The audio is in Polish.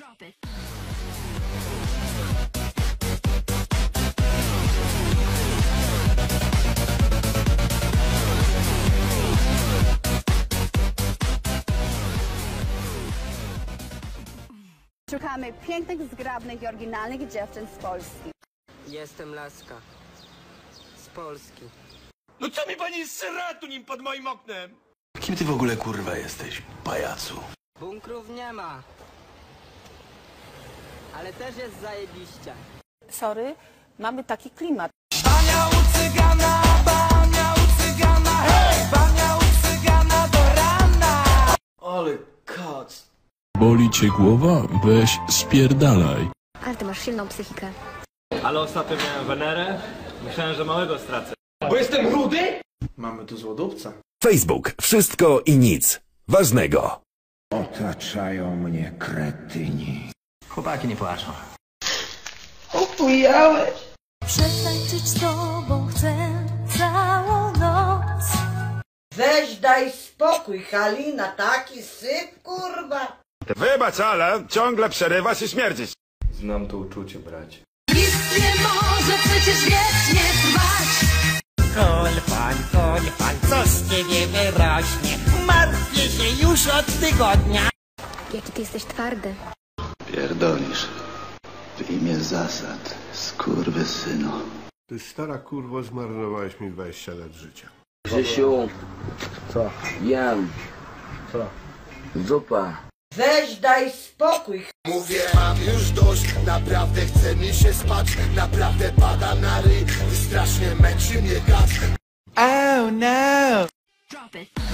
Drop it. Szukamy pięknych, zgrabnych i oryginalnych dziewczyn z Polski. Jestem Laska. Z Polski. No co mi pani sra tu nim pod moim oknem? Kim ty w ogóle kurwa jesteś, pajacu? Bunkrów nie ma. Ale też jest zajebiście. sorry, mamy taki klimat. Ale kac. Boli cię głowa? Weź spierdalaj. Ale ty masz silną psychikę. Ale ostatnio miałem Wenerę. Myślałem, że małego stracę. Bo jestem rudy? Mamy tu złodówca. Facebook. Wszystko i nic. Ważnego. Otaczają mnie kretyni. Chłopaki nie płaczą. Przetańczyć z tobą chcę całą noc. Weź daj spokój, Halina, taki syp, kurwa. Wybacz, ale ciągle przerywasz i śmierdzisz. Znam to uczucie, bracie. Nic nie może przecież wiecznie trwać. Kolpan, kolpan, co z ciebie wyrośnie? Martwię się już od tygodnia. Jaki ty jesteś twardy. Pierdolisz. W imię zasad, skurwysynu. Ty stara kurwo zmarnowałeś mi 20 lat życia. Grzesiu. Co? Jem. Co? Zupa. Weź daj spokój. Mówię, mam już dość, naprawdę chce mi się spać, naprawdę pada na ryj i strasznie męczy mnie gaz. Drop it.